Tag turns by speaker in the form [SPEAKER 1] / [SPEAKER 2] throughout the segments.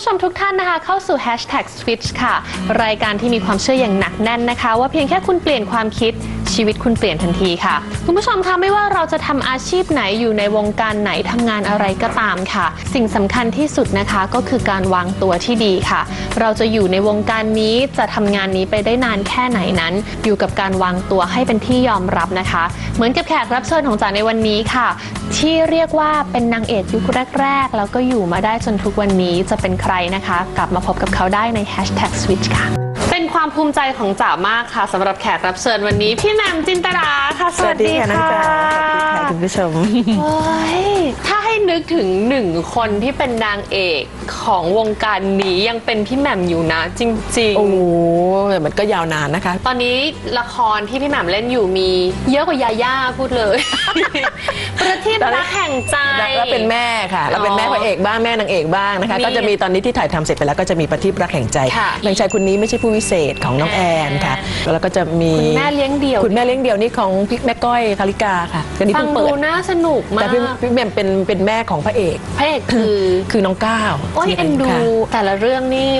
[SPEAKER 1] ผู้ชมทุกท่านนะคะ เข้าสู่ Hashtag Switch ค่ะ รายการที่มีความเชื่ออย่างหนักแน่นนะคะ ว่าเพียงแค่คุณเปลี่ยนความคิด ชีวิตคุณเปลี่ยนทันทีค่ะ คุณผู้ชมคะไม่ว่าเราจะทำอาชีพไหนอยู่ในวงการไหนทำงานอะไรก็ตามค่ะ สิ่งสำคัญที่สุดนะคะก็คือการวางตัวที่ดีค่ะ เราจะอยู่ในวงการนี้จะทำงานนี้ไปได้นานแค่ไหนนั้น อยู่กับการวางตัวให้เป็นที่ยอมรับนะคะ เหมือนกับแขกรับเชิญของจ๋าในวันนี้ค่ะ ที่เรียกว่าเป็นนางเอกยุคแรก ๆ แล้วก็อยู่มาได้จนทุกวันนี้จะเป็นใครนะคะ กลับมาพบกับเขาได้ใน Hashtag Switch ค่ะ เป็นความภูมิใจของจ๋ามากค่ะสำหรับแขกรับเชิญวันนี้ พี่แหม่มจินตราค่ะ
[SPEAKER 2] สวัสดีค่ะน้องจ๋าสวัสดีค่ะคุณผู้ชม
[SPEAKER 1] โอ้ยถ้าให้นึกถึงหนึ่งคนที่เป็นนางเอกของวงการนี้ยังเป็นพี่แหม่มอยู่นะ จริง
[SPEAKER 2] โอ้โหมันก็ยาวนานนะคะ
[SPEAKER 1] ๆตอนนี้ละครที่พี่แหม่มเล่นอยู่มี เยอะกว่ายาย่าพูดเลย ประทีปรักแห่งใจ
[SPEAKER 2] แล้วเป็นแม่ค่ะแล้วเป็นแม่พระเอกบ้างแม่นางเอกบ้างนะคะ
[SPEAKER 1] นี่
[SPEAKER 2] ก็จะมีตอนนี้ที่ถ่ายทำเสร็จไปแล้วก็จะมีประทีปรักแห่งใจ
[SPEAKER 1] ค่ะ
[SPEAKER 2] นางชายคนนี้ไม่ใช่ผู้วิเศษของน้องแอนค่ะ แล้วก็จะมี
[SPEAKER 1] คุณแม่เลี้ยงเดี่ยว
[SPEAKER 2] คุณแม่เลี้ยงเดี่ยวนี่ของพี่แม่ก้อยคาริกาค่ะอันนี้
[SPEAKER 1] ฟัง
[SPEAKER 2] เพิ่ง
[SPEAKER 1] ดู
[SPEAKER 2] เปิด
[SPEAKER 1] น่าสนุกมา
[SPEAKER 2] แต่
[SPEAKER 1] ก
[SPEAKER 2] พี่พี่แหม่มเป็นเป็นแม่ของพระเอก
[SPEAKER 1] พระเอกคือ
[SPEAKER 2] คือน้องก้าว
[SPEAKER 1] โอ้ยเอ็นดู
[SPEAKER 2] ค่ะ
[SPEAKER 1] แต่ละเรื่องนี่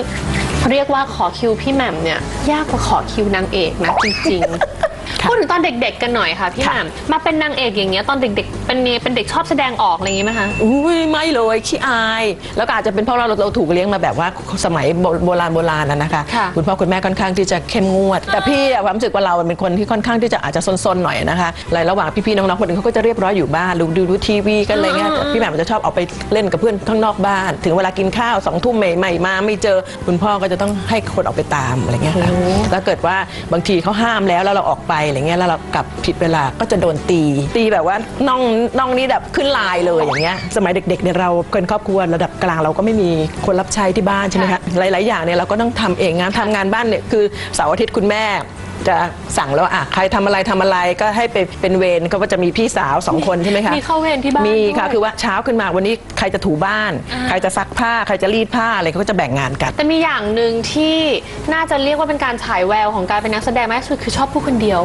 [SPEAKER 1] เรียกว่าขอคิวพี่แหม่มเนี่ย ยากกว่าขอคิวนางเอกนะจริงๆ พูดถึงตอนเด็กๆกันหน่อยค่ะพี่แหม่มมาเป็นนางเอกอย่างเงี้ยตอนเด็กๆเป็นเนี่ยเป็นเด็กชอบแสดงออกอะไรอย่างงี้ไหมคะ
[SPEAKER 2] อุ้ยไม่เลยขี้อาย แล้วก็อาจจะเป็นเพราะเราเราถูกเลี้ยงมาแบบว่าสมัยโบโบราณโบราณนะนะคะ
[SPEAKER 1] ค่ะ
[SPEAKER 2] ณพ่อคุณแม่ค่อนข้างที่จะเข้มงวด แต่พี่อะความรู้สึกว่าเราเป็นคนที่ค่อนข้างที่จะอาจจะซนๆหน่อยนะคะในระหว่างพี่ๆน้องๆคนอื่นเขาก็จะเรียบร้อยอยู่บ้านดูดูดูทีวีกันอะไรเงี้ยแต่พี่แหม่มจะชอบออกไปเล่นกับเพื่อนข้างนอกบ้าน ถึงเวลากินข้าวสองทุ่มใหม่ๆมาไม่เจอคุณพ่อก็จะต้องให้คนออกไปตามอะไรเงี้ยค่ะแล้วเกิดว่าบางทีเขาห้ามแล้วแล้วเราออกไปอะไรเงี้ยแล้วเรากลับผิดเวลาก็จะโดนตี ตีแบบว่าน่องน่องนี่แบบขึ้นลายเลยอย่างเงี้ยสมัยเด็กๆเนี่ยเราเป็นครอบครัวระดับกลางเราก็ไม่มีคนรับใช้ที่บ้านใช่ไหมคะหลายๆอย่างเนี่ยเราก็ต้องทำเองงานทำงานบ้านเนี่ยคือเสาร์อาทิตย์คุณแม่ จะสั่งแล้วว่าอะใครทำอะไรทำอะไรก็ให้ไปเป็นเวรเขาก็จะมีพี่สาวสองคนใช่ไหมคะ
[SPEAKER 1] มีเข้าเวรที่บ้าน
[SPEAKER 2] มีค่ะ
[SPEAKER 1] ด้วย
[SPEAKER 2] คือว่าเช้าขึ้นมาวันนี้ใครจะถูบ้าน
[SPEAKER 1] อ่า
[SPEAKER 2] ใครจะซักผ้าใครจะรีดผ้าอะไรเขาก็จะแบ่งงานกัน
[SPEAKER 1] แต่มีอย่างหนึ่งที่น่าจะเรียกว่าเป็นการฉายแววของการเป็นนักแสดงมากที่สุดคือชอบพูดคนเดียว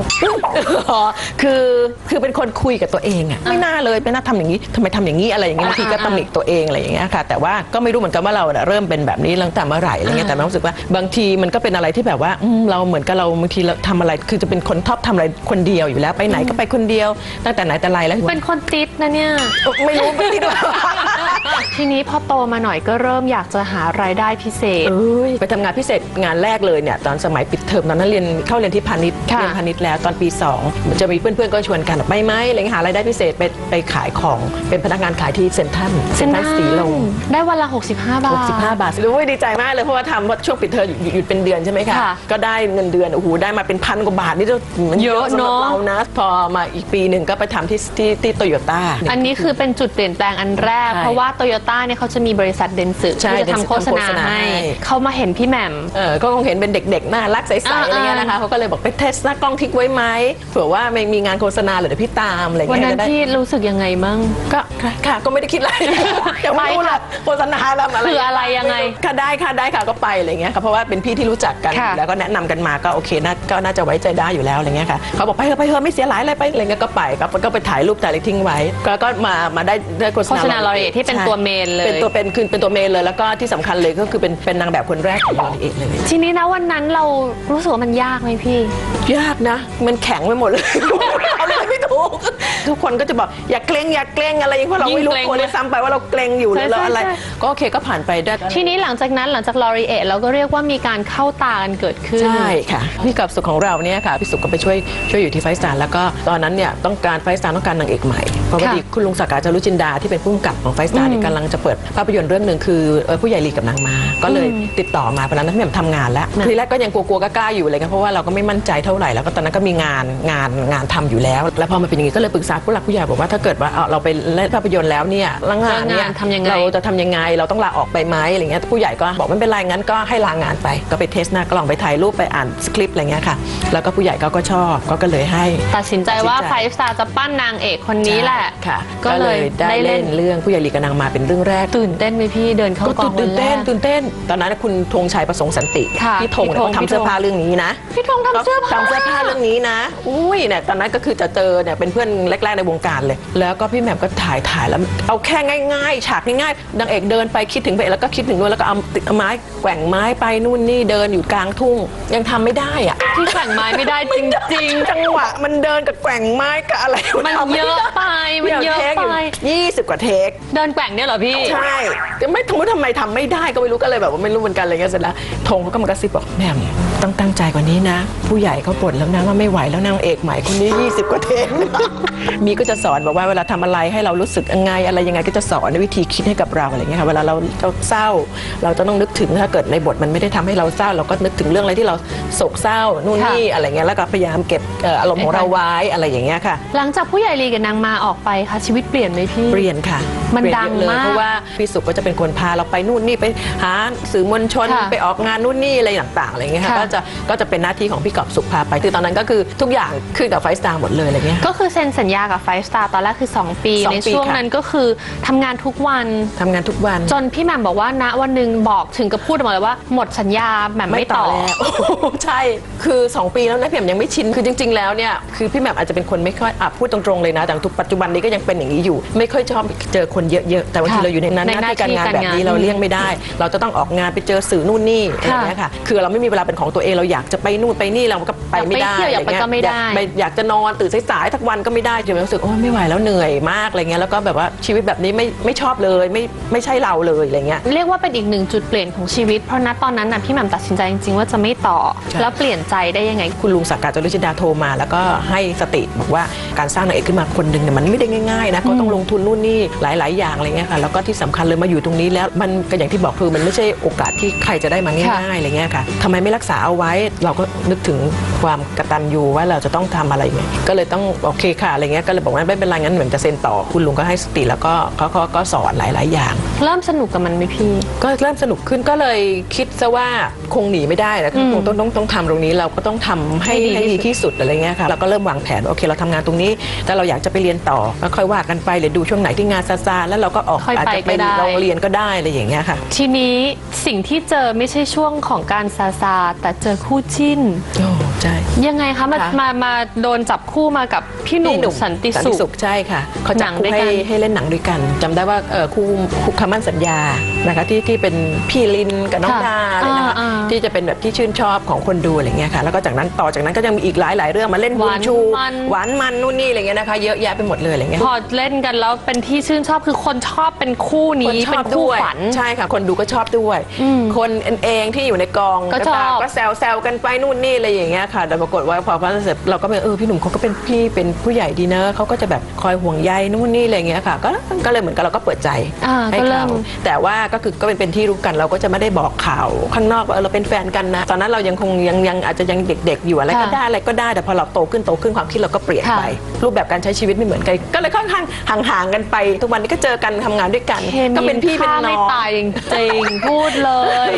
[SPEAKER 2] อ๋อคือคือเป็นคนคุยกับตัวเองอะไม่น่าเลยไม่น่าทำอย่างนี้ทำไมทำอย่างนี้อะไรอย่างเงี้ยบางทีก็ตำหนิตัวเองอะไรอย่างเงี้ยค่ะ แต่ว่าก็ไม่รู้เหมือนกันว่าเราน่ะเริ่มเป็นแบบนี้ตั้งแต่เมื่อไหร่อะไรเงี้ยแต่แม่รู้สึกว่าบางทีมันก็เป็นอะไรที่แบบว่าอืมเราเหมือนกับเราบางทีเราทำอะไรคือจะเป็นคนชอบทำอะไรคนเดียวอยู่แล้วไปไหนก็ไปคนเดียว ตั้งแต่ไหนแต่ไรแล้ว
[SPEAKER 1] เป็นคนติดนะเนี่ย
[SPEAKER 2] ไม่รู้ไม่คิดว่า
[SPEAKER 1] ทีนี้พอโตมาหน่อยก็เริ่มอยากจะหารายได้พิเศษ
[SPEAKER 2] เอ้ยไปทำงานพิเศษงานแรกเลยเนี่ยตอนสมัยปิดเทอมตอนนั้นเรียนเข้าเรียนที่พาณิชย์
[SPEAKER 1] ค่ะ
[SPEAKER 2] เรียนพาณิชย์แล้วตอนปี2มันจะมีเพื่อนๆก็ชวนกันไปไหมอะไรเงี้ยหารายได้พิเศษไปไปขายของเป็นพนักงานขายที่เซ็นทรัลเซ็นทรัลสีลม
[SPEAKER 1] ได้วันละ 65 บาท
[SPEAKER 2] 65 บาทรู้ยดีใจมากเลยเพราะว่าทำว่าช่วงปิดเทอมหยุดหยุดเป็นเดือนใช่ไหมคะ
[SPEAKER 1] ค่ะ
[SPEAKER 2] ก็ได้เงินเดือนโอ้โหได้มาเป็นพันกว่าบาทนี่ก็มัน
[SPEAKER 1] เยอะ
[SPEAKER 2] สำหรับ
[SPEAKER 1] เนอะ
[SPEAKER 2] เรานะพอมาอีกปีหนึ่งก็ไปทำที่ที่ที่โตโยต้า
[SPEAKER 1] อันนี้คือเป็นจุดเปลี่ยนแปลงอันแรก
[SPEAKER 2] ใช่
[SPEAKER 1] เพราะว่าโตโยต้าเนี่ยเขาจะมีบริษัทเดนสึ
[SPEAKER 2] ใช่
[SPEAKER 1] ที่จะทำโฆษณา
[SPEAKER 2] ทำโฆษณา
[SPEAKER 1] ให้
[SPEAKER 2] ให้
[SPEAKER 1] เขามาเห็นพี่แหม่ม
[SPEAKER 2] เออก็คงเห็นเป็นเด็กๆน่ารักใส
[SPEAKER 1] อ่า
[SPEAKER 2] ๆอะไรเงี้ยนะคะเขาก็เลยบอกไปเทสหน้ากล้องทิ้งไว้ไหมเผื่อว่าไม่มีงานโฆษณาหรือเดี๋ยวพี่ตามอะไร
[SPEAKER 1] วัน
[SPEAKER 2] เงี้ย
[SPEAKER 1] นั้น
[SPEAKER 2] จะได้
[SPEAKER 1] พี่รู้สึกยังไงมั่ง
[SPEAKER 2] ก็ค่ะค่ะก็ไม่ได้คิดอะไรยังไม่รู้หรอกโฆษณาทำอะไร
[SPEAKER 1] คืออะไรยังไง
[SPEAKER 2] ค่ะได้ค่ะได้ค่ะก็ไปอะไรเงี้ยค่ะเพราะว่าเป็นพี่ที่รู้จักกัน
[SPEAKER 1] ค่ะ
[SPEAKER 2] แล้วก็แนะนำกันมาก็โอเคน่าก็น่าจะไว้ใจได้อยู่แล้วอะไรเงี้ยค่ะเขาบอกไปเถอะไปเถอะไม่เสียหลายอะไรไปอะไรเงี้ยก็ไปก็ก็ไปถ่ายรูปถ่ายอะไรทิ้งไว้ก็ก็มามาได้ได้โฆษ
[SPEAKER 1] โฆ
[SPEAKER 2] ณา
[SPEAKER 1] ษณาลอเรที่เป็น
[SPEAKER 2] ใช่
[SPEAKER 1] ตัวเมนเลย
[SPEAKER 2] เป็นตัวเป็นคือเป็นตัวเมนเลยแล้วก็ที่สำคัญเลยก็คือเป็นเป็นนางแบบคนแรกของลอรีเอทเลย
[SPEAKER 1] ทีนี้นะวันนั้นเรารู้สึกว่ามันยากไหมพี่
[SPEAKER 2] ยากนะ มันแข็งไปหมดเลย เอาเลยไม่ถูก ทุกคนก็จะบอกอย่าเกรงอย่าเกรงอะไรอย่างเงี้ยเพราะเราไม่รู้
[SPEAKER 1] ยิ่งเกรง
[SPEAKER 2] ตัวเลยซ้ำไปว่าเราเกรงอยู่หรือ
[SPEAKER 1] ใช่
[SPEAKER 2] เราอะไร
[SPEAKER 1] ใช่
[SPEAKER 2] ก็โอเคก็ผ่านไปได้
[SPEAKER 1] ทีนี้หลังจากนั้นหลังจากลอรีเอทเราก็เรียกว่ามีการเข้าตากันเกิดขึ้น
[SPEAKER 2] ใช่ค่ะ พี่กับสุขของเราเนี่ยค่ะพี่สุขก็ไปช่วยช่วยอยู่ที่ไฟสตาร์แล้วก็ตอนนั้นเนี่ยต้องการไฟสตาร์ต้องการนางเอกใหม่เพราะพอดีคุณลุงศักดิ์อาจารุจินดาที่เป็นผู้กำกับของไฟสตาร์เนี่ยกำลังจะเปิดภาพยนตร์เรื่องหนึ่งคือเอ่อผู้ใหญ่ลีกับนางมา ก็เลยติดต่อมาเพราะฉะนั้นพี่แหม่มทำงานแล้วทีแรกก็ยังกลัวๆกล้าๆอยู่อะไรเงี้ยเพราะว่าเราก็ไม่มั่นใจเท่าไหร่แล้วก็ตอนนั้นก็มีงานงานงานทำอยู่แล้ว แล้วพอมาเป็นอย่างนี้ก็เลยปรึกษาผู้หลักผู้ใหญ่บอกว่าถ้าเกิดว่าเอาเราไปเล่นภาพยนตร์แล้วเนี่ยแล้วงานเนี่ย
[SPEAKER 1] แล้วงานทำยังไง
[SPEAKER 2] เราจะทำยังไงเราต้องลาออกไปไหมอะไรเงี้ยผู้ใหญ่ก็บอกไม่เป็นไรงั้นก็ให้ลางานไปก็ไปเทสหน้ากล้องไปถ่ายรูปไปอ่านสคริปต์อะไรเงี้ยค่ะ แล้วก็ผู้ใหญ่เขาก็ชอบก็ก็เลยให้
[SPEAKER 1] ตัดสินใจว่า
[SPEAKER 2] ตัดสินใจ
[SPEAKER 1] ไฟสตาร์จะปั้นนางเอกคนนี้แหละ
[SPEAKER 2] ค่ะ
[SPEAKER 1] ก็เลย
[SPEAKER 2] ได้
[SPEAKER 1] ได้เล่
[SPEAKER 2] เล่
[SPEAKER 1] น
[SPEAKER 2] น เรื่องผู้ใหญ่ลีกับนางมาเป็นเรื่องแรก
[SPEAKER 1] ตื่นเต้นไหมพี่เดินเข้า
[SPEAKER 2] ก็
[SPEAKER 1] กองวั
[SPEAKER 2] ตื่
[SPEAKER 1] น
[SPEAKER 2] น
[SPEAKER 1] แร
[SPEAKER 2] เต้น
[SPEAKER 1] ก
[SPEAKER 2] ตื่นเต้น ตอนนั้นคุณธงชัยประสงค์สันติ
[SPEAKER 1] ค่ะ
[SPEAKER 2] พี่ธงเนี่ย
[SPEAKER 1] พี่ธง
[SPEAKER 2] เขาทำเสื้อผ้าเรื่องนี้นะ
[SPEAKER 1] พี่ธงทำเสื้อผ้า
[SPEAKER 2] ทำเสื้อผ้าเรื่องนี้นะ อุ้ยเนี่ยตอนนั้นก็คือจะเจอเนี่ยเป็นเพื่อนแรกๆในวงการเลย แล้วก็พี่แหม่มก็ถ่ายถ่ายแล้ว เอาแค่ง่ายๆ ฉากง่ายๆนางเอกเดินไปคิดถึงพระเอกแล้วก็คิดถึงด้วยแล้วก็เอาติดเอาไม้แกว่งไม้ไปนู่นนี่เดินอยู่กลางทุ่ง ยังทำไม่ได้อะ
[SPEAKER 1] พี่แข่งไม้ไม่ได้จริง
[SPEAKER 2] จังหวะ มันเดินกับแกว่งไม้กับอะไร
[SPEAKER 1] มัน
[SPEAKER 2] ทำไเย
[SPEAKER 1] อะไปมันเยอะ
[SPEAKER 2] ทค
[SPEAKER 1] ไป
[SPEAKER 2] ยี่สิบกว่าเทค
[SPEAKER 1] ๆเดินแกว่งเนี่ยเหรอพี่
[SPEAKER 2] ใช่แต่ไม่ทำไมทำไม่ได้ก็ไม่รู้ก็เลยแบบว่าไม่รู้เหมือนกันอะไรเงี้ยเสร็จแล้วธงเขาก็มากระซิบบอกแม่ม ต้องตั้งใจกว่านี้นะ ผู้ใหญ่เขาบ่นแล้วนะว่าไม่ไหวแล้วนางเอกใหม่คนนี้ 20 กว่าเทปมีก็จะสอนบอกว่าเวลาทำอะไรให้เรารู้สึกยังไงอะไรยังไงก็จะสอนในวิธีคิดให้กับเราอะไรเงี้ยค่ะเวลาเราเราเศร้า เราจะต้องนึกถึงถ้าเกิดในบทมันไม่ได้ทำให้เราเศร้า เราก็นึกถึงเรื่องอะไรที่เราโศกเศร้านู่น
[SPEAKER 1] ค่ะ
[SPEAKER 2] นี่อะไรเงี้ยแล้วก็พยายามเก็บเอ่ออารมณ์ของเราไว้อะไรอย่างเงี้ยค่ะ
[SPEAKER 1] หลังจากผู้ใหญ่ลีกับนางมาออกไปค่ะชีวิตเปลี่ยนไหมพี่
[SPEAKER 2] เปลี่ยนค่ะ
[SPEAKER 1] มัน
[SPEAKER 2] เปลี่ย
[SPEAKER 1] ดัง
[SPEAKER 2] เยอะเลย
[SPEAKER 1] มาก
[SPEAKER 2] เพราะว่าพี่สุก็จะเป็นคนพาเราไปนู่นนี่ไปหาสื่อมวลชน
[SPEAKER 1] ค่ะ
[SPEAKER 2] ไปออกงานนู่นนี่อะไรต่างๆอะไรเงี้ยค่ะ
[SPEAKER 1] ค่ะ
[SPEAKER 2] ก็จะก็จะเป็นหน้าที่ของพี่กอบสุขพาไปคือตอนนั้นก็คือทุกอย่างขึ้นกับไฟสตาร์หมดเลยอะไรเงี้ย
[SPEAKER 1] ก็คือเซ็นสัญญากับไฟสตาร์ตอนแรกคือ 2 ปี
[SPEAKER 2] สอง
[SPEAKER 1] ใน
[SPEAKER 2] ปี
[SPEAKER 1] ช่วง
[SPEAKER 2] ค่ะ
[SPEAKER 1] นั้นก็คือทำงานทุกวัน
[SPEAKER 2] ทำงานทุกวัน
[SPEAKER 1] จนพี่แหม่มบอกว่าณวันหนึ่งบอกถึงกับพูดออกมาเลยว่า หมดสัญญาแหม่มไม่ต่อ
[SPEAKER 2] แล้วใช่คือ 2 ปีแล้วนะพี่แหม่มยังไม่ชินคือจริง ๆ แล้วเนี่ยคือพี่แหม่มอาจจะเป็นคนไม่ค่อยอะพูดตรงๆเลยนะ แต่ทุกปัจจุบันนี้ก็ยังเป็นอย่างนี้อยู่ ไม่ค่อยชอบเจอคนเยอะๆแต่บางที
[SPEAKER 1] ค่ะ
[SPEAKER 2] เราอยู่ในนั้น
[SPEAKER 1] ใน
[SPEAKER 2] หน้าที่การงาน
[SPEAKER 1] หน้าที่
[SPEAKER 2] แบบนี้
[SPEAKER 1] การงาน
[SPEAKER 2] เราเลี่ยงไม่ได้ เราจะต้องออกงานไปเจอสื่อนู่นนี่อะไรอย่างเงี้ยค่ะ คือเราไม่มีเวลาเป็นของตัวเองเราอยากจะไปนู่นไปนี่เราก็ไปไม่ได้
[SPEAKER 1] อยากไปเที่ยวอยากไปะ
[SPEAKER 2] รเงี้
[SPEAKER 1] ก็ไม่ได้
[SPEAKER 2] อยากปอยากจะนอนตื่นสายๆทั้งวันก็ไม่ได้จนรู้สึกโอ้ยไม่ไหวแล้วเหนื่อยมากอะไรเงี้ยแล้วก็แบบว่าชีวิตแบบนี้ไม่ไม่ชอบเลยไม่ไม่ใช่เราเลยอะไรเงี้ย
[SPEAKER 1] เรียกว่าเป็นอีกหนึ่งจุดเปลี่ยนของชีวิต เพราะณตอนนั้นน่ะพี่แหม่มตัดสินใจจริงๆว่าจะไม่ต่อ
[SPEAKER 2] ใช่
[SPEAKER 1] แล้วเปลี่ยนใจได้ยังไง
[SPEAKER 2] คุณลุงสักการจารุจินดาโทรมา แล้วก็ให้สติบอกว่าการสร้างนางเอกขึ้นมาคนหนึ่งเนี่ยมันไม่ได้ง่ายๆนะเขาต้องลงทุนนู่นนี่หลาย ๆ อย่างอะไรเงี้ยค่ะแล้วก็ที่สำคัญเลยมาอยู่ตรงนี้แล้วมันก็อย่างที่บอกคือมันไม่ใช่โอกาสที่ใครจะได้มาง่ายๆอะไรเงี้ยค่ะทำไมไม่รักษาเอาไว้เราก็นึกถึงความกตัญญูว่าเราจะต้องทำอะไรเงี้ยก็เลยต้องโอเคค่ะอะไรเงี้ยก็เลยบอกว่าไม่เป็นไรงั้นเหมือนจะเซ็นต่อคุณลุงก็ให้สติแล้วก็เขาก็ก็สอนหลาย ๆ อย่าง
[SPEAKER 1] เริ่มสนุกกับมันไหมพี่
[SPEAKER 2] ก็เริ่มสนุกขึ้นก็เลยคิดซะว่าคงหนีไม่ได้แล้วก็คงต้องต้องต้องทำตรงนี้เราก็ต้องทำให้
[SPEAKER 1] ให้ดี
[SPEAKER 2] ให้ดี
[SPEAKER 1] ที่สุด
[SPEAKER 2] ที่สุดอะไรเงี้ยค่ะเราก็เริ่มวางแผนว่าโอเคเราทำงานตรงนี้ แต่เราอยากจะไปเรียนต่อก็ค่อยว่ากันไปหรือดูช่วงไหนที่งานซาซาแล้วเราก็ออก
[SPEAKER 1] ค่อย
[SPEAKER 2] อาจ
[SPEAKER 1] ไป
[SPEAKER 2] จะไป
[SPEAKER 1] ก็ได้
[SPEAKER 2] โรงเรียนก็ได้อะไรอย่างเงี้ยค่ะ
[SPEAKER 1] ทีนี้สิ่งที่เจอไม่ใช่ช่วงของการซาซาแต่เจอคู่จิ้น
[SPEAKER 2] โอ้ใช่
[SPEAKER 1] ยังไงคะมา
[SPEAKER 2] ค่ะ
[SPEAKER 1] มามาโดนจับคู่มากับพี่หนุ่มสันติสุข
[SPEAKER 2] ใช่ค่ะเขา
[SPEAKER 1] หนั
[SPEAKER 2] จับ
[SPEAKER 1] ง
[SPEAKER 2] คู่
[SPEAKER 1] ด้วย
[SPEAKER 2] ให้
[SPEAKER 1] กัน
[SPEAKER 2] ให้เล่นหนังด้วยกันจำได้ว่าเอ่อคู่คู่คำมั่นสัญญานะคะที่ที่เป็นพี่ลินกับน้อง
[SPEAKER 1] ค่ะ
[SPEAKER 2] ดาเลยนะคะ
[SPEAKER 1] อ่าอ่า
[SPEAKER 2] ที่จะเป็นแบบที่ชื่นชอบของคนดูอะไรเงี้ยค่ะแล้วก็จากนั้นต่อจากนั้นก็ยังมีอีกหลายหลายๆเรื่องมาเล่น
[SPEAKER 1] ห
[SPEAKER 2] บุ
[SPEAKER 1] วา
[SPEAKER 2] ญ
[SPEAKER 1] น
[SPEAKER 2] ชู
[SPEAKER 1] มัน
[SPEAKER 2] หวานมันนู่นนี่อะไรเงี้ยนะคะเยอะแยะไปหมดเลยอะไรเงี้ย
[SPEAKER 1] พอเล่นกันแล้วเป็นที่ชื่นชอบคือคนชอบเป็นคู่
[SPEAKER 2] คน
[SPEAKER 1] นี้
[SPEAKER 2] ช
[SPEAKER 1] เป็
[SPEAKER 2] อนบ
[SPEAKER 1] คู่
[SPEAKER 2] ด้วย
[SPEAKER 1] ฝัน
[SPEAKER 2] ใช่ค่ะ คนดูก็ชอบด้วย
[SPEAKER 1] อืม
[SPEAKER 2] คนเองที่อยู่ในกอง
[SPEAKER 1] ก็ชอบ
[SPEAKER 2] ต่างก็แซวแซวกันไปนู่นนี่อะไรอย่างเงี้ยค่ะแต่ปรากฏว่าพอพอเสร็จเราก็เป็นเออพี่หนุ่มเขาก็เป็นพี่เป็นผู้ใหญ่ดีเนอะเขาก็จะแบบคอยห่วงใยนู่นนี่อะไรอย่างเงี้ยค่ะ ก็ก็เลยเหมือนกับเราก็เปิดใจ
[SPEAKER 1] อ่า
[SPEAKER 2] ให้
[SPEAKER 1] ก็เริ่
[SPEAKER 2] เขา
[SPEAKER 1] ม
[SPEAKER 2] แต่ว่าก็คือก็เป็นเป็นที่รู้กันเราก็จะไม่ได้บอกข่าวข้างนอกว่าเออเราเป็นแฟนกันนะ ตอนนั้นเรายังคงยังยังอาจจะยังเด็ก ๆ อยู่อะไรก็
[SPEAKER 1] ค่ะ
[SPEAKER 2] ได้อะไรก็ได้แต่พอเราโตขึ้นโตขึ้นความคิดเราก็เปลี่ยน
[SPEAKER 1] ค่ะ
[SPEAKER 2] ไป รูปแบบการใช้ชีวิตไม่เหมือนกันก็เลยค่อนข้างห่างๆกันไป ทุกวันนี้ก็เจอกันทำงานด้วยกัน
[SPEAKER 1] เคมี
[SPEAKER 2] ก็เป็นพี่เป็น
[SPEAKER 1] ฆ่า
[SPEAKER 2] น้
[SPEAKER 1] ไม่
[SPEAKER 2] อง
[SPEAKER 1] ตายจริงๆ พูดเลย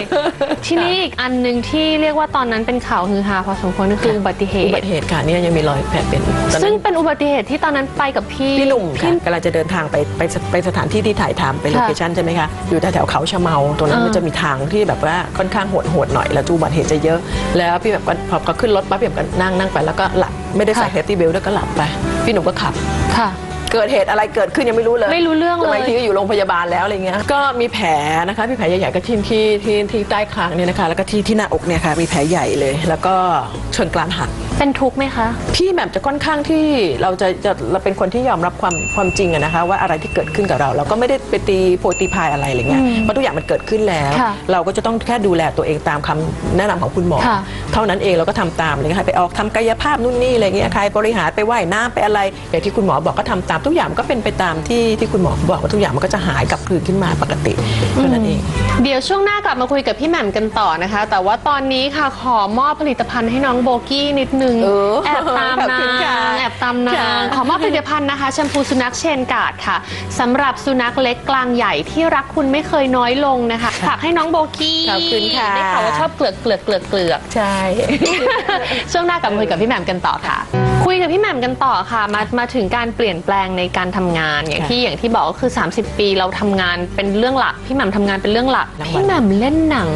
[SPEAKER 1] ทีนี้อีกอันหนึ่งที่เรียกว่าตอนนั้นเป็นข่าวฮือฮาพอสมควรก็คืออุบัติเห
[SPEAKER 2] อุบั
[SPEAKER 1] ตุ
[SPEAKER 2] ติเหตุค่ะเนี่ยยังมีรอยแผลเป็นตอน
[SPEAKER 1] ซึ่
[SPEAKER 2] นั้
[SPEAKER 1] ง
[SPEAKER 2] น
[SPEAKER 1] เป็นอุบัติเหตุที่ตอนนั้นไปกับพี่
[SPEAKER 2] พี่หนุ่มค่ะ
[SPEAKER 1] พี่
[SPEAKER 2] กำลังจะเดินทางไปไปไปสถานที่ที่ถ่ายทำไปโลเคชั่นใช่ไหมคะอยู่แถวๆเขาชะเมาตรงนั้น
[SPEAKER 1] อ่ามั
[SPEAKER 2] มันจะมีทางที่แบบว่าค่อนข้างโหดโหดๆหน่อยแล้วอุบัติเหตุจะเยอะ แล้วพี่แบบก็พอก็ขึ้นรถปั๊บพี่แบบก็นั่งนั่งไปแล้วก็หลับไม่ได้ใส่เฮตตี้เบลด้วยก็หลับไป พี่หนุ่มก็ขับ
[SPEAKER 1] ค่ะ
[SPEAKER 2] เกิดเหตุอะไรเกิดขึ้นยังไม่รู้เลย
[SPEAKER 1] ไม่รู้เรื่องเลย
[SPEAKER 2] บางทีก็อยู่โรงพยาบาลแล้วอะไรเงี้ยก็มีแผลนะคะมีแผลใหญ่ๆก็ที่ที่ที่ที่ใต้คางเนี่ยนะคะ แล้วก็ที่ที่หน้าอกเนี่ยค่ะมีแผลใหญ่เลย แล้วก็ชนกรานหัก
[SPEAKER 1] เป็นทุกข์ไหมคะ
[SPEAKER 2] พี่แหม่มจะค่อนข้างที่เราจะจะเราเป็นคนที่ยอมรับความความจริงอะนะคะ ว่าอะไรที่เกิดขึ้นกับเรา เราก็ไม่ได้ไปตีโพตีพายอะไรอะไรเงี้ยเพราะทุกอย่างมันเกิดขึ้นแล้ว
[SPEAKER 1] ค่ะ
[SPEAKER 2] เราก็จะต้องแค่ดูแลตัวเองตามคำแนะนำของคุณหมอ
[SPEAKER 1] ค่ะ
[SPEAKER 2] เท่านั้นเองเราก็ทำตามอะไรเงี้ยค่ะไปออกทำกายภาพนู่นนี่อะไรเงี้ยใครบริหารไปว่ายน้ำไปอะไรอย่างที่คุณหมอบอกก็ทำตามทุกอย่างมันก็เป็นไปตามที่ที่คุณหมอบอกว่าทุกอย่างมันก็จะหายกลับคืนขึ้นมาปกติเท่านั้นเอง
[SPEAKER 1] เดี๋ยวช่วงหน้ากลับมาคุยกับพี่แหม่มกันต่อนะคะ แต่ว่าตอนนี้ค่ะขอมอบผลิตภัณฑ์ให้น้องโบกี้นิดนึง
[SPEAKER 2] เออ
[SPEAKER 1] แอบตาม
[SPEAKER 2] ขอบ
[SPEAKER 1] นา
[SPEAKER 2] คุณค่ะ
[SPEAKER 1] งแอบตามนา
[SPEAKER 2] ค่ะ
[SPEAKER 1] งขอมอบผลิตภัณฑ์นะคะแชมพูสุนัขเชนการ์ดค่ะสำหรับสุนัขเล็กกลางใหญ่ที่รักคุณไม่เคยน้อยลงนะคะฝากให้น้องโบกี้
[SPEAKER 2] ขอบคุณค่ะ
[SPEAKER 1] ได้ข่าวว่าชอบเกลือกเกลือกเกลือกเกลือก
[SPEAKER 2] ใช่
[SPEAKER 1] ช่วงหน้ากลับมาคุยกับพี่แหม่มกันต่อค่ะ คุยกับพี่แหม่มกันต่อค่ะ มามาถึงการเปลี่ยนแปลงในการทำงานอย่าง
[SPEAKER 2] ค่ะ
[SPEAKER 1] ที่อย่างที่บอกก็คือ 30 ปีเราทำงานเป็นเรื่องหลักพี่แหม่มทำงานเป็นเรื่องหลัก
[SPEAKER 2] รางวัล
[SPEAKER 1] พี่แหม่มเล่นหนัง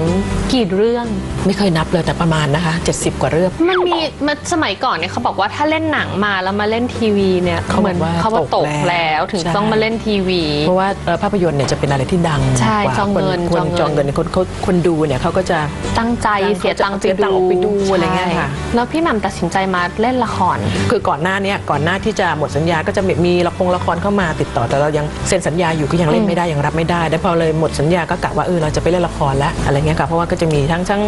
[SPEAKER 1] กี่เรื่อง
[SPEAKER 2] ไม่เคยนับเลยแต่ประมาณนะคะ 70 กว่าเรื่อง
[SPEAKER 1] มันมีมันสมัยก่อนเนี่ยเขาบอกว่าถ้าเล่นหนังมาแล้วมาเล่นทีวีเนี่ย
[SPEAKER 2] เขา
[SPEAKER 1] เห
[SPEAKER 2] บ
[SPEAKER 1] มื
[SPEAKER 2] อ
[SPEAKER 1] อน
[SPEAKER 2] กว่า
[SPEAKER 1] เขาว่า
[SPEAKER 2] ต
[SPEAKER 1] ต
[SPEAKER 2] ก
[SPEAKER 1] ก
[SPEAKER 2] แล้ว
[SPEAKER 1] แล้วถึง
[SPEAKER 2] ใช่
[SPEAKER 1] ต้องมาเล่นทีวี
[SPEAKER 2] เพราะว่าเอ่อภาพยนตร์เนี่ยจะเป็นอะไรที่ดัง
[SPEAKER 1] ใช่
[SPEAKER 2] กว่า
[SPEAKER 1] จองเงิน
[SPEAKER 2] คน
[SPEAKER 1] จองเงิน
[SPEAKER 2] จองเงินคนคนคนดูเนี่ยเขาก็จะ
[SPEAKER 1] ตั้งใจเสียตังค์
[SPEAKER 2] เสียตังค์ออกไปดูอะไรเงี้ยค่ะ
[SPEAKER 1] ใช่แล้วพี่แหม่มตัดสินใจมาเล่นละคร
[SPEAKER 2] คือก่อนหน้าเนี้ก่อนหน้าที่จะหมดสัญญาก็จะมีละครละครเข้ามาติดต่อแต่เรายังเซ็นสัญญาอยู่ก็ยังเล่นไม่ได้ยังรับไม่ได้แล้วพอเลยหมดสัญญาก็กะว่าเออเราจะไปเล่นละครแล้วอะไรเงี้ยค่ะเพราะว่าก็จะมีทั้งทั้ง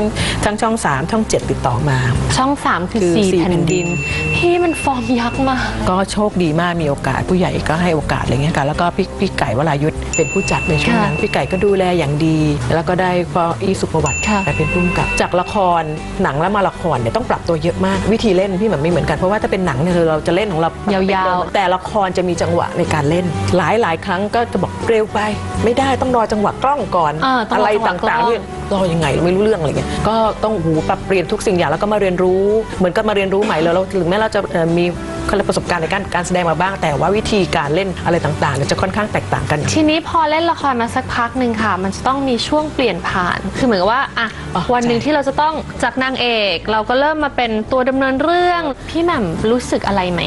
[SPEAKER 2] ทั้งช่องสามช่องเจ็ดติดต่อมา
[SPEAKER 1] ช่อง3คือ
[SPEAKER 2] คือ
[SPEAKER 1] สี่
[SPEAKER 2] สี่
[SPEAKER 1] แผ่น
[SPEAKER 2] แผ่นดิ
[SPEAKER 1] ดิน
[SPEAKER 2] น
[SPEAKER 1] พี่มันฟอร์มยักษ์มาก
[SPEAKER 2] ก็โชคดีมากมีโอกาสผู้ใหญ่ก็ให้โอกาสอะไรเงี้ยค่ะแล้วก็พี่พี่ไก่วรายุทธเป็นผู้จัดในช่วงนั้น
[SPEAKER 1] ค่ะ
[SPEAKER 2] พี่ไก่ก็ดูแลอย่างดี แล้วก็ได้พออีสุประวัติ
[SPEAKER 1] ค่ะ
[SPEAKER 2] ไปเป็นผู้กำกับ จากละครหนังแล้วมาละครเนี่ยต้องปรับตัวเยอะมากวิธีเล่นพี่มันไม่เหมือนกันเพราะว่าถ้าเป็นหนังเนี่ยเราจะเล่นของเรา
[SPEAKER 1] ยาวๆ
[SPEAKER 2] แต่ละครจะมีจังหวะในการเล่น หลายหลายครั้งก็จะบอกเร็วไป ไม่ได้ต้องรอจังหวะกล้องก่อน
[SPEAKER 1] อ่าต้องรอ
[SPEAKER 2] อะไร
[SPEAKER 1] จังหวะ
[SPEAKER 2] ต่าง
[SPEAKER 1] กล้อง
[SPEAKER 2] ๆเนี่ยรอยังไงเราไม่รู้เรื่องอะไรเงี้ยก็ต้องหูปรับเปลี่ยนทุกสิ่งอย่างแล้วก็มาเรียนรู้ เหมือนกับมาเรียนรู้ใหม่เลยเราถึงแม้เราจะเอ่อมีเขาเรียกประสบการณ์ในการการแสดงมาบ้าง แต่ว่าวิธีการเล่นอะไรต่างๆเนี่ยจะค่อนข้างแตกต่างกัน
[SPEAKER 1] ทีนี้พอเล่นละครมาสักพักหนึ่งค่ะ มันจะต้องมีช่วงเปลี่ยนผ่าน คือเหมือนกับว่าอะ
[SPEAKER 2] อ๋อ
[SPEAKER 1] วันหนึ่ง
[SPEAKER 2] ใช่
[SPEAKER 1] ที่เราจะต้องจากนางเอก เราก็เริ่มมาเป็นตัวดำเนินเรื่อง พี่แหม่มรู้สึกอะไรไหม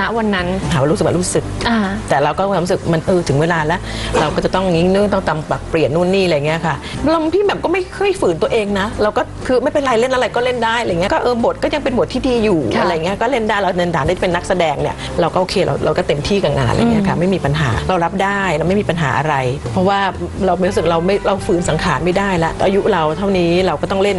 [SPEAKER 1] ณวันนั้น
[SPEAKER 2] ถามว่ารู้สึกว่ารู้สึก
[SPEAKER 1] อ่า
[SPEAKER 2] แต่เราก็มีความรู้สึกมันเออถึงเวลาแล้ว เราก็จะต้องอย่างนี้นู่นต้องตำปรับเปลี่ยนนู่นนี่อะไรเงี้ยค่ะเราพี่แบบก็ไม่เคยฝืนตัวเองนะ เราก็คือไม่เป็นไรเล่นอะไรก็เล่นได้อะไรเงี้ยก็เออบทก็ยังเป็นบทที่ดีอยู่
[SPEAKER 1] ค่ะ
[SPEAKER 2] อะไรเงี้ยก็เล่นได้เราเดินฐานได้เป็นนักแสดงเนี่ยเราก็โอเคเราเราก็เต็มที่กับงานอะไรเงี้ยค่ะไม่มีปัญหาเรารับได้เราไม่มีปัญหาอะไร เพราะว่าเราไม่รู้สึกเราไม่เราฝืนสังขารไม่ได้ละอายุเราเท่านี้เราก็ต้องเล่น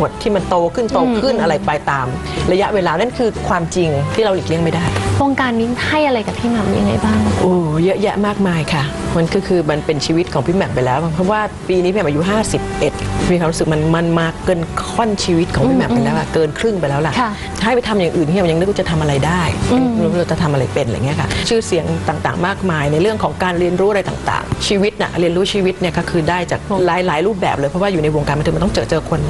[SPEAKER 2] บทที่มันโตขึ้นโตขึ้นอะไรไปตาม ระยะเวลานั่นคือความจริงที่เราหลีกเลี่ยงไม่ได้
[SPEAKER 1] วงการนี้ให้อะไรกับพี่แหม่มยังไงบ้าง
[SPEAKER 2] โอ้เยอะแยะมากมายค่ะ มันก็คือมันเป็นชีวิตของพี่แหม่มไปแล้ว เพราะว่าปีนี้พี่แหม่มอายุ 51 มีความรู้สึกมันมันมาเกินค่อนชีวิตของพี่แหม่มไปแล้วอะเกินครึ่งไปแล้วล่ะ
[SPEAKER 1] ค่ะ
[SPEAKER 2] ให้ไปทำอย่างอื่นพี่แหม่มยังนึกว่าจะททำอะไรได้ไม่รู้เราจะทำอะไรเป็นอะไรเงี้ยค่ะ ชื่อเสียงต่างๆ มากมายในเรื่องของการเรียนรู้อะไรต่างๆ ชีวิตน่ะเรียนรู้ชีวิตเนี่ยก็คือได้จากหลายหลายๆรูปแบบเลยเพราะว่าอยู่ในวงการบันเทิงมันต้องเจอเจอคน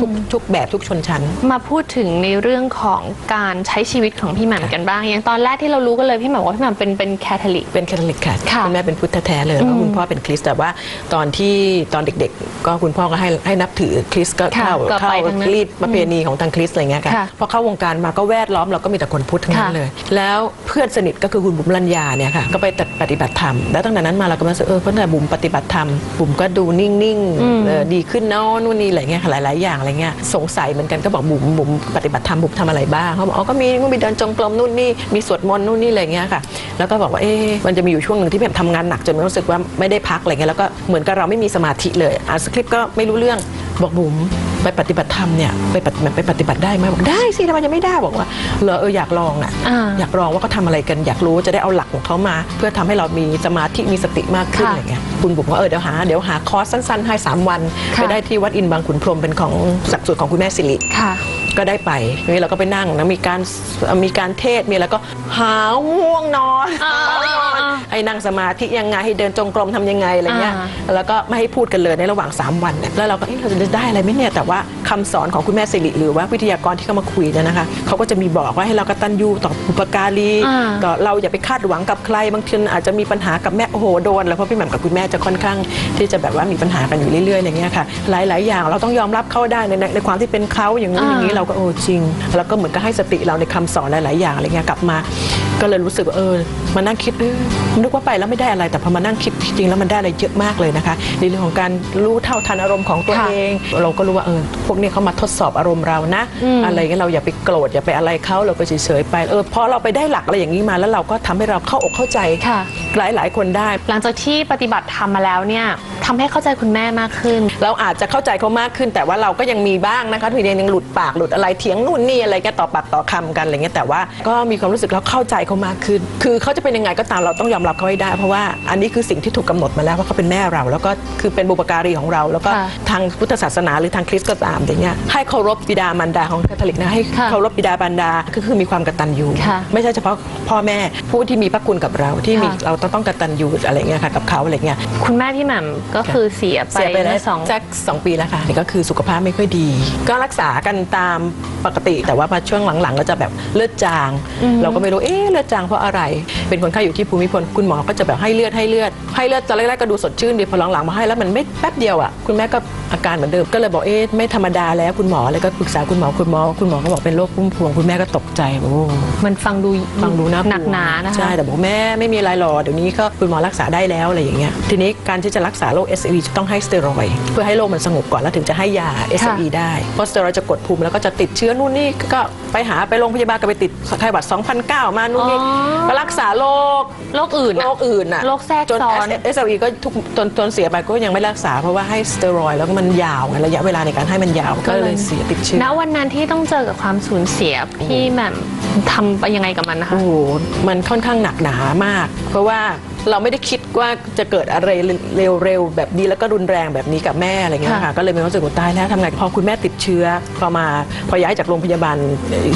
[SPEAKER 2] ทุกทุกแบบทุกชนชั้น
[SPEAKER 1] มาพูดถึงในเรื่องของการใช้ชีวิตของพี่แหม่มกันบ้างอย่างตอนแรกที่เรารู้กันเลยพี่แหม่มว่าพี่แหม่มเป็นเป็นแคทอลิก
[SPEAKER 2] เป็นแคทอลิกค่ะ
[SPEAKER 1] ค่ะ
[SPEAKER 2] คุณแม่เป็นพุทธแท้เลยแล้วก็คุณพ่อเป็นคริสต์แต่ว่าตอนที่ตอนเด็กๆ ก็คุณพ่อก็ให้ให้นับถือคริสต์ก็
[SPEAKER 1] ค่ะ
[SPEAKER 2] เข้า
[SPEAKER 1] ก็
[SPEAKER 2] เข้า
[SPEAKER 1] ไปทางนั้น
[SPEAKER 2] รีดประเพณีของทางคริสต์อะไรเงี้ยค่ะ
[SPEAKER 1] ค่ะ
[SPEAKER 2] พอเข้าวงการมาก็แวดล้อมเราก็มีแต่คนพุทธทั้งนั้น
[SPEAKER 1] ค่ะ
[SPEAKER 2] เลย แล้วเพื่อนสนิทก็คือคุณบุ๋มรัญญาเนี่ยค่ะก็ไปปฏิบัติธรรมแล้วตั้งแต่นั้นมาเราก็มาสึกเออเพราะแต่บุ๋มปฏิบัติธรรมบุ๋มก็ดูนิ่งๆเออดีขึ้นเนาะนู่นนี่อะไรเงี้ยค่ะหลายๆอย่างอะไรเงี้ยสงสัยเหมือนกันก็บอกบุ๋มบุ๋มปฏิบัติธรรมบุ๋มทำอะไรบ้างเขาบอกอ๋อก็มีมีเดินจงกรมนู่นนี่มีสวดมนต์นู่นนี่อะไรเงี้ยค่ะแล้วก็บอกว่าเอ๊ะมันจะมีอยู่ช่วงหนึ่งที่แบบทำงานหนักจนรู้สึกว่าไม่ได้พักอะไรเงี้ยแล้วก็เหมือนกับเราไม่มีสมาธิเลยอ่านสคริปต์ก็ไม่รู้เรื่องบอกบุ๋มไปปฏิบัติธรรมเนี่ยไปปฏิไปปฏิบัติได้ไหมบอกได้สิทำไมจะไม่ได้บอกว่าเหรอเอออยากลองอะ
[SPEAKER 1] อ่า
[SPEAKER 2] อยากลองว่าเขาทำอะไรกันอยากรู้จะได้เอาหลักของเขามา เพื่อทำให้เรามีสมาธิมีสติมากขึ้น
[SPEAKER 1] ค่ะ
[SPEAKER 2] อะไรเงี้ยคุณบุ๋มว่าเออเดี๋ยวหาเดี๋ยวหาคอร์สสั้นๆให้สามวัน
[SPEAKER 1] ค่ะ
[SPEAKER 2] ไปได้ที่วัดอินบางขุนพรหมเป็นของศักดิ์สูตรของคุณแม่สิริ
[SPEAKER 1] ค่ะ
[SPEAKER 2] ก็ได้ไปนี่เราก็ไปนั่งนะมีการมีการเทศน์มีแล้วก็หาง่วงนอน
[SPEAKER 1] อ่า
[SPEAKER 2] หาง่วงนอนให้นั่งสมาธิยังไงให้เดินจงกรมทำยังไงอะไรเงี้ย
[SPEAKER 1] อ่
[SPEAKER 2] แล้วก็ไม่ให้พูดกันเลยในระหว่าง 3 วันเนี่ยแล้วเราก็เอ๊ะเราจะได้อะไรไหมเนี่ยแต่ว่าคำสอนของคุณแม่สิริหรือว่าวิทยากรที่เขามาคุยเนี่ยนะคะเขาก็จะมีบอกว่าให้เรากตัญญูต่อบุปการี
[SPEAKER 1] อ่า
[SPEAKER 2] ต่อเราอย่าไปคาดหวังกับใครบางทีอาจจะมีปัญหากับแม่โอ้โหโดนแล้วเพราะพี่แหม่มกับคุณแม่จะค่อนข้างที่จะแบบว่ามีปัญหากันอยู่เรื่อยๆอย่างเงี้ยค่ะหลาย ๆ อย่างเราต้องยอมรับเขาได้ในในในความที่เป็นเขาอย่างนู้นอย่างนี้
[SPEAKER 1] อ่า
[SPEAKER 2] เราก็โอ้จริง แล้วก็เหมือนก็ให้สติเราในคำสอนหลาย ๆ อย่างอะไรเงี้ยกลับมา ก็เลยรู้สึกว่าเออ มานั่งคิดเออนึกว่าไปแล้วไม่ได้อะไร แต่พอมานั่งคิดจริงๆแล้วมันได้อะไรเยอะมากเลยนะคะในเรื่องของการรู้เท่าทันอารมณ์ของตัว
[SPEAKER 1] ค่ะ
[SPEAKER 2] เอง เราก็รู้ว่าเออพวกนี้เขามาทดสอบอารมณ์เรานะ
[SPEAKER 1] อืม
[SPEAKER 2] อะไรเงี้ยเราอย่าไปโกรธอย่าไปอะไรเขาเราก็เฉยๆไปเออพอเราไปได้หลักอะไรอย่างนี้มาแล้วเราก็ทำให้เราเข้าอกเข้าใจ
[SPEAKER 1] ค่ะ
[SPEAKER 2] หลายๆคนได้
[SPEAKER 1] หลังจากที่ปฏิบัติธรรมมาแล้วเนี่ยทำให้เข้าใจคุณแม่มากขึ้น
[SPEAKER 2] เราอาจจะเข้าใจเขามากขึ้น แต่ว่าเราก็ยังมีบ้างนะคะที่ยังหลุดปากหลุดอะไรเถียงนู่นนี่อะไรก็ต่อปากต่อคำกันอะไรเงี้ยแต่ว่าก็มีความรู้สึกเราเข้าใจเขามากขึ้น คือเขาจะเป็นยังไงก็ตามเราต้องยอมรับเขาให้ได้ เพราะว่าอันนี้คือสิ่งที่ถูกกำหนดมาแล้วว่าเขาเป็นแม่เรา แล้วก็คือเป็นบุปการีของเรา แล้วก็
[SPEAKER 1] ค่ะ
[SPEAKER 2] ทางพุทธศาสนาหรือทางคริสต์ก็ตามอย่างเงี้ยให้เคารพบิดามารดาของคาทอลิกนะให้
[SPEAKER 1] ค่ะ
[SPEAKER 2] เคารพบิดามารดาก็คือมีความกตัญญู
[SPEAKER 1] ค่ะ
[SPEAKER 2] ไม่ใช่เฉพาะพ่อแม่ผู้ที่มีพระคุณกับเราที่มี
[SPEAKER 1] ค่ะ
[SPEAKER 2] เราต้องต้องกตัญญูอะไรเงี้ยค่ะกับเขาอะไรเงี้ย
[SPEAKER 1] คุณแม่พี่แหม่มก็คือเสียไป
[SPEAKER 2] เสียไปแล้ว
[SPEAKER 1] เมื่อสอง
[SPEAKER 2] สักสองปีแล้วค่ะนี่ก็คือสุขภาพไม่ค่อยดี ก็รักษากันตามปกติ แต่ว่ามาช่วงหลังๆ ก็จะแบบเลือดจาง เราก็ไม่รู้เอ๊ะเลือดจางเพราะอะไรเป็นคนไข้อยู่ที่ภูมิพลคุณหมอก็จะแบบให้เลือดให้เลือด ให้เลือดตอนแรกๆก็ดูสดชื่นดีพอหลังๆมาให้แล้วมันไม่แป๊บเดียวอะคุณแม่ก็อาการเหมือนเดิมก็เลยบอกเอ๊ะไม่ธรรมดาแล้วคุณหมอเลยก็ปรึกษาคุณหมอคุณหมอคุณหมอก็บอกเป็นโรคพุ่มพวง คุณแม่ก็ตกใจโอ้
[SPEAKER 1] มันฟังดู
[SPEAKER 2] ฟังดูน่ากลัว
[SPEAKER 1] หนักหนานะคะ
[SPEAKER 2] ใช่แต่บอกแม่ไม่มีอะไรหรอกเดี๋ยวนี้ก็คุณหมอรักษาได้แล้วอะไรอย่างเงี้ยทีนี้การที่จะรักษาโรค SLE จะต้องให้สเตียรอยด์เพื่อให้โรคมันสงบก่อนแล้วถึงจะให้ยา SLE ได้เพราะสเตียรอยด์จะกดภูมิแล้วก็จะติดเชื้อนู่นนี่ก็ไปหาไปโรงพยาบาลก็ไปติดไข้หวัด 2009 มานู่นนี่
[SPEAKER 1] อ๋อ
[SPEAKER 2] ก็รักษาโรค
[SPEAKER 1] โรคอื่นอะ
[SPEAKER 2] โรคอื่นน่ะ
[SPEAKER 1] โรคแทรก
[SPEAKER 2] จน
[SPEAKER 1] ซ้อน
[SPEAKER 2] SLE ก็ทุกจนจนเสียไปก็ยังไม่รักษาเพราะว่าให้สเตียรอยด์แล้วก็มันยาวไงระยะเวลาในการให้มันยาวก็เลยเสียติดเชื้อ
[SPEAKER 1] ณวันนั้นที่ต้องเจอกับความสูญเสียพี่แหม่มทำไปยังไงกับมันนะคะ
[SPEAKER 2] โอ้โหมันค่อนข้างหนักหนามาก เพราะว่าเราไม่ได้คิดว่าจะเกิดอะไรเร็วๆแบบนี้แล้วก็รุนแรงแบบนี้กับแม่อะไรเงี้ย
[SPEAKER 1] ค่ะ
[SPEAKER 2] ค่ะก็เลยมีความรู้สึกว่าตายแล้วทำไงพอคุณแม่ติดเชื้อพอมาพอย้ายจากโรงพยาบาล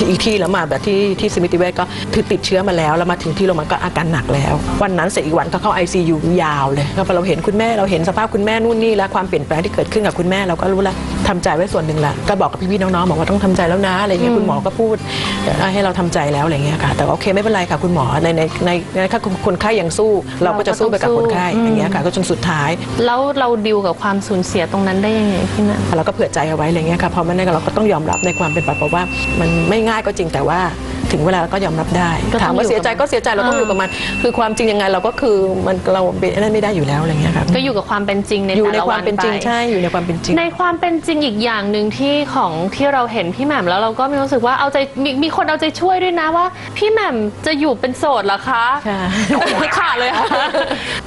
[SPEAKER 2] อีกที่แล้วมาแบบที่ที่สมิติเวชก็คือติดเชื้อมาแล้วแล้วมาถึงที่โรงพยาบาลก็อาการหนักแล้ว วันนั้นเสร็จอีกวันก็เข้า ICU ยาวเลยแล้วพอเราเห็นคุณแม่เราเห็นสภาพคุณแม่นู่นนี่แล้วความเปลี่ยนแปลงที่เกิดขึ้นกับคุณแม่เราก็รู้แล้วทำใจไว้ส่วนหนึ่งละก็บอกกับพี่ๆน้องๆบอกว่าต้องทำใจแล้วนะอะไรเงี้ยคุณหมอก็พูดเอ่อให้เราทำใจแล้วอะไรเงี้ยค่ะแต่ว่าโอเคไม่เป็นไรค่ะคุณหมอในในในในถ้าคนไข้ยังสู้เราก็จะสู้ไปกับคนไข้อย่างเงี้ยค่ะก็จนสุดท้าย
[SPEAKER 1] แล้วเราดิวกับความสูญเสียตรงนั้นได้ยังไงพี่แหม่ม
[SPEAKER 2] เราก็เผื่อใจเอาไว้อะไรเงี้ยค่ะเพราะมันนเราก็ต้องยอมรับในความเป็นไปเพราะว่า มันไม่ง่ายก็จริงแต่ว่าถึงเวลาเราก็ยอมรับได้
[SPEAKER 1] ก็ต้อง
[SPEAKER 2] ถามว่าเสียใจ
[SPEAKER 1] อยู่กับมัน
[SPEAKER 2] ก็เสียใจเราต้องอยู่กับมันคือความจริงยังไงเราก็คือมันเราเป็นนั่นไม่ได้อยู่แล้วอะไรเงี้ยค่ะ
[SPEAKER 1] ก็อยู่กับความเป็นจริงใน
[SPEAKER 2] อยู่
[SPEAKER 1] แต่
[SPEAKER 2] ใน
[SPEAKER 1] ละ
[SPEAKER 2] ค
[SPEAKER 1] วั
[SPEAKER 2] วาม
[SPEAKER 1] น
[SPEAKER 2] เป็นจริง
[SPEAKER 1] ไป
[SPEAKER 2] ใช่อยู่ในความเป็นจริง
[SPEAKER 1] ในความเป็นจริงอีกอย่างหนึ่งที่ของที่เราเห็นพี่แหม่มแล้วเราก็มีรู้สึกว่าเอาใจมีมีคนเอาใจช่วยด้วยนะว่า พี่แหม่มจะอยู่เป็นโสดเหรอคะ
[SPEAKER 2] ค่ะ
[SPEAKER 1] ขาดเลยค่ะ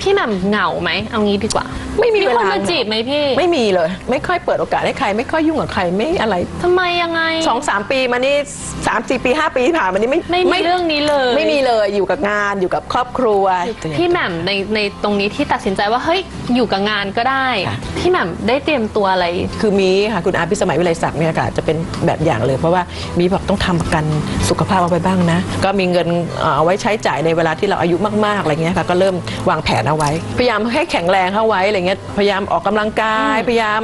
[SPEAKER 1] พี่แหม่มเหงาไหมเอางี้ดีกว่า
[SPEAKER 2] ไม่มี
[SPEAKER 1] มี
[SPEAKER 2] เว
[SPEAKER 1] คน
[SPEAKER 2] ลา
[SPEAKER 1] มาจีบไหมพี่
[SPEAKER 2] ไม่มีเลย ไม่ค่อยเปิดโอกาสให้ใคร ไม่ค่อยยุ่งกับใครไม่อะไร
[SPEAKER 1] ทำไมยังไง
[SPEAKER 2] สองสามปีมานี่สามสี่ปีห้าปีที่ผ่านมานี่ไม่
[SPEAKER 1] ไม่มีเรื่องนี้เลย
[SPEAKER 2] ไม่มีเลยอยู่กับงานอยู่กับครอบครัว
[SPEAKER 1] พี่แหม่มในในตรงนี้ที่ตัดสินใจว่าเฮ้ยอยู่กับงานก็ได้
[SPEAKER 2] ค่ะ
[SPEAKER 1] พี่แหม่มได้เตรียมตัวอะไร
[SPEAKER 2] คือมีค่ะคุณอาพิสมัยวิไลศักดิ์เนี่ยค่ะจะเป็นแบบอย่างเลย เพราะว่ามีบอกต้องทำประกันสุขภาพเอาไปบ้างนะ ก็มีเงินเอ่อเอาไว้ใช้จ่ายในเวลาที่เราอายุมากๆอะไรเงี้ยค่ะก็เริ่มวางแผนเอาไว้ พยายามให้แข็งแรงเข้าไว้อะไรเงี้ยพยายามออกกำลังกาย พยายาม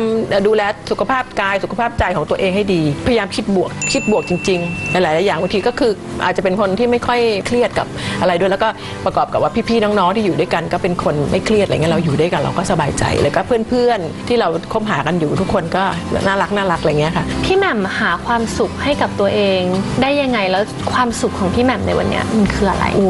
[SPEAKER 2] ดูแลสุขภาพกายสุขภาพใจของตัวเองให้ดี พยายามคิดบวกคิดบวกจริงๆหลายๆอย่างบางทีก็คืออาจจะเป็นคนที่ไม่ค่อยเครียดกับอะไรด้วยแล้วก็ประกอบกับว่าพี่ๆน้องๆที่อยู่ด้วยกัน ก็เป็นคนไม่เครียดอะไรเงี้ยเราอยู่ด้วยกันเราก็สบายใจแล้วก็เพื่อนๆที่เราคบหากันอยู่ทุกคนก็น่ารักน่ารักอะไรเงี้ยค่ะ
[SPEAKER 1] พี่แหม่มหาความสุขให้กับตัวเอง ได้ยังไงแล้วความสุขของพี่แหม่มในวันเนี้ยมันคืออะไร
[SPEAKER 2] โอ้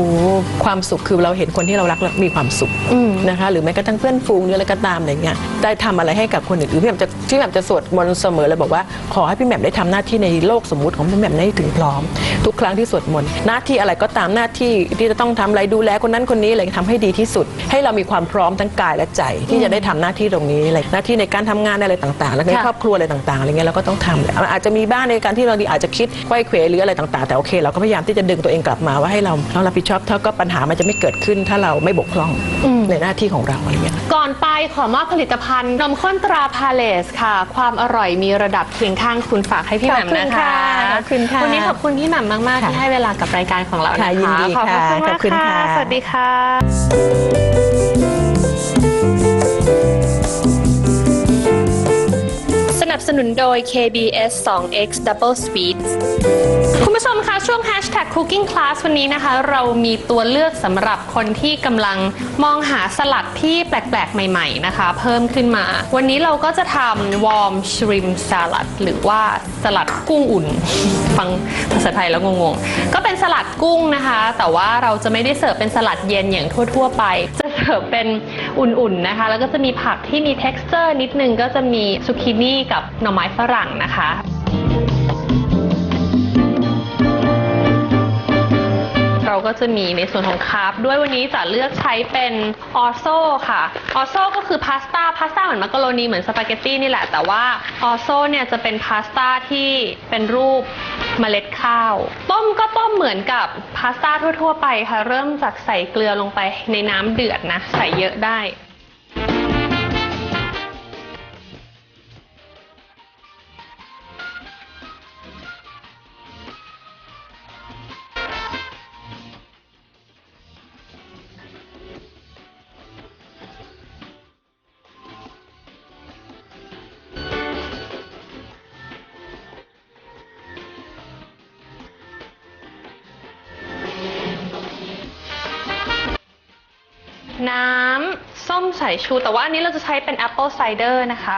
[SPEAKER 2] ความสุขคือเราเห็นคนที่เรารักแล้วมีความสุข
[SPEAKER 1] อืม
[SPEAKER 2] นะคะหรือแม้กระทั่งเพื่อนฝูงหรืออะไรก็ตามอะไรเงี้ยได้ทำอะไรให้กับคนอื่นพี่แหม่มจะพี่แหม่มจะสวดมนต์เสมอเลยบอกว่าขอให้พี่แหม่มได้ทำหน้าที่ในโลกสมมุติของพี่แหม่มได้ถึงพร้อม ทุกครั้งที่สวดมนต์หน้าที่อะไรก็ตามหน้าที่ที่จะต้องทำอะไรดูแลคนนั้นคนนี้อะไรทำให้ดีที่สุด ให้เรามีความพร้อมทั้งกายและใจ ที่จะได้ทำหน้าที่ตรงนี้อะไรหน้าที่ในการทำงานอะไรต่างๆ แล้วใน
[SPEAKER 1] ค่ะ
[SPEAKER 2] ครอบครัวอะไรต่างๆอะไรเงี้ยเราก็ต้องทำแหละอาจจะมีบ้างในการที่เราอาจจะคิดไขว้เขวหรืออะไรต่างๆ แต่โอเค เราก็พยายามที่จะดึงตัวเองกลับมาว่าให้เราเรารับผิดชอบเท่าก็ปัญหามันจะไม่เกิดขึ้นถ้าเราไม่บกพร่องในหน้าที่ของเราอะไรเงี้ย
[SPEAKER 1] ก่อนไปขอมอบผลิตภัณฑ์นมข้นตราพาเลสค่ะ ความอร่อยมีระดับเคียงข้างคุณฝากให้พี่แหม่มนะคะ
[SPEAKER 2] ขอบคุณค่ะ
[SPEAKER 1] วันนี้ขอบคุณพี่แหม่มมากๆ
[SPEAKER 2] ค่ะ
[SPEAKER 1] ที่ให้เวลากับรายการของเรานะคะ
[SPEAKER 2] ค่ะยินดี
[SPEAKER 1] ขอบ
[SPEAKER 2] ค่ะ
[SPEAKER 1] คุณมาก
[SPEAKER 2] ขอบคุณ
[SPEAKER 1] ค่ะ
[SPEAKER 2] ค่ะ
[SPEAKER 1] สวัสดีค่ะส นับสนุนโดย KBS 2X Double Sweet คุณผู้ชมคะช่วง Hashtag Cooking Class วันนี้นะคะ เรามีตัวเลือกสำหรับคนที่กำลังมองหาสลัดที่แปลก ๆ ใหม่ ๆ นะคะ เพิ่มขึ้นมา วันนี้เราก็จะทำ Warm Shrimp Salad หรือว่าสลัดกุ้งอุ่น ฟังภาษาไทยแล้วงงๆ ก็เป็นสลัดกุ้งนะคะ แต่ว่าเราจะไม่ได้เสิร์ฟเป็นสลัดเย็นอย่างทั่ว ๆ ไป จะเสิร์ฟเป็นอุ่น ๆ นะคะ แล้วก็จะมีผักที่มี texture นิดนึงก็จะมีซูกินี่กับหน่อไม้ฝรั่งนะคะเราก็จะมีในส่วนของคาร์บด้วยวันนี้จะเลือกใช้เป็นออโซค่ะออโซก็คือพาสต้าพาสต้าเหมือนมักกะโรนีเหมือนสปาเกตตี้นี่แหละ แต่ว่าออโซเนี่ยจะเป็นพาสต้าที่เป็นรูปเมล็ดข้าว ต้มก็ต้มเหมือนกับพาสต้าทั่ว ๆ ไปค่ะ เริ่มจากใส่เกลือลงไปในน้ำเดือดนะ ใส่เยอะได้ น้ำส้มสายชู แต่ว่าอันนี้เราจะใช้เป็นแอปเปิลไซเดอร์นะคะ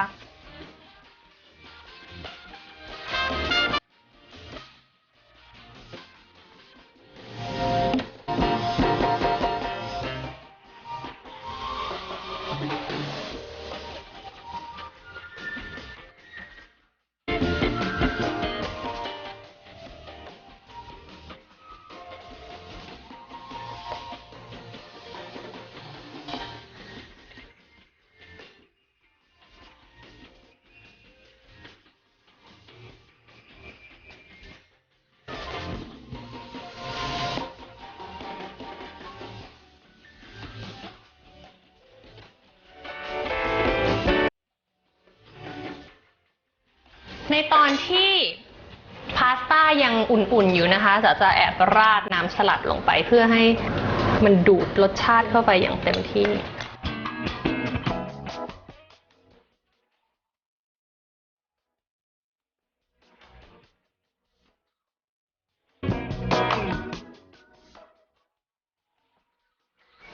[SPEAKER 1] ตอนที่พาสต้ายังอุ่นๆอยู่นะคะจะจะแอบราดน้ำสลัดลงไปเพื่อให้มันดูดรสชาติเข้าไปอย่างเต็มที่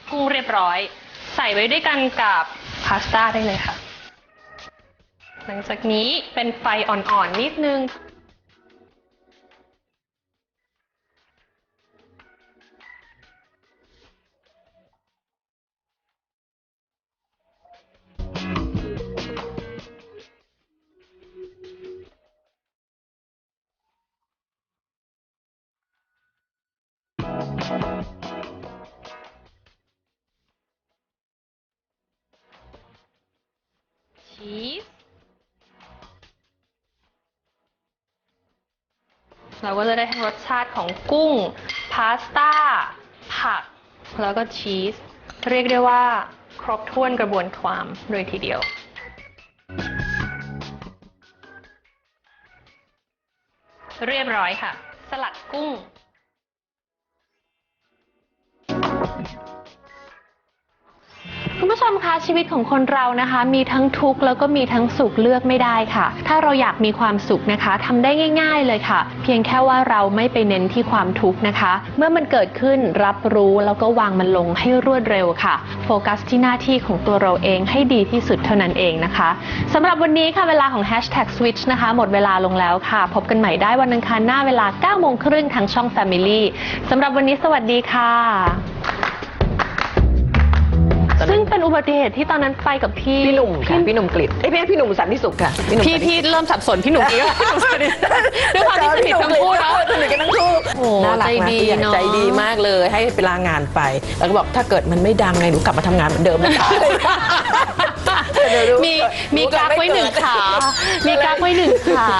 [SPEAKER 1] กุ้งเรียบร้อย ใส่ไว้ด้วยกันกับพาสต้าได้เลยค่ะ หลังจากนี้เป็นไฟอ่อนๆนิดนึง ชีส เราก็จะได้รสชาติของกุ้ง พาสต้า ผัก แล้วก็ชีส เรียกได้ว่าครบถ้วนกระบวนความเลยทีเดียว เรียบร้อยค่ะ สลัดกุ้ง คุณผู้ชมคะชีวิตของคนเรานะคะ มีทั้งทุกข์แล้วก็มีทั้งสุขเลือกไม่ได้ค่ะ ถ้าเราอยากมีความสุขนะคะทำได้ง่าย ๆเลยค่ะ เพียงแค่ว่าเราไม่ไปเน้นที่ความทุกข์นะคะ เมื่อมันเกิดขึ้นรับรู้แล้วก็วางมันลงให้รวดเร็วค่ะ โฟกัสที่หน้าที่ของตัวเราเองให้ดีที่สุดเท่านั้นเองนะคะสำหรับวันนี้ค่ะเวลาของ Hashtag Switch นะคะ หมดเวลาลงแล้วค่ะ พบกันใหม่ได้วันอังคารหน้าเวลา9โมงครึ่งทางช่อง Family สำหรับวันนี้สวัสดีค่ะ ซึ่งเป็นอุบัติเหตุที่ตอนนั้นไปกับพี่
[SPEAKER 2] พี่หนุ่มค่ะพี่หนุ่มกลิดเอ้ยไม่ใช่พี่หนุ่มสันที่สุดค่ะ
[SPEAKER 1] พี่พี่เริ่มสับสนพี่หนุ่มดิ้พี่หนุ่มสนิทด้วยความที่สนิททั้งคู่เล้ว
[SPEAKER 2] สนิทกันทั้งคู่
[SPEAKER 1] โอ้โห
[SPEAKER 2] น่ารัก
[SPEAKER 1] ใจดีเนาะ
[SPEAKER 2] ใจดีมากเลยให้ไปลางานไป แล้วก็บอกถ้าเกิดมันไม่ดังไงหนูกลับมาทำงานเหมือนเดิมนะดี๋ยว
[SPEAKER 1] มีมีกาฟไว้หนึ่งขา มีกาฟไว้หนึ่งขา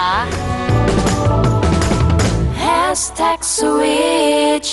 [SPEAKER 1] Hashtag switch.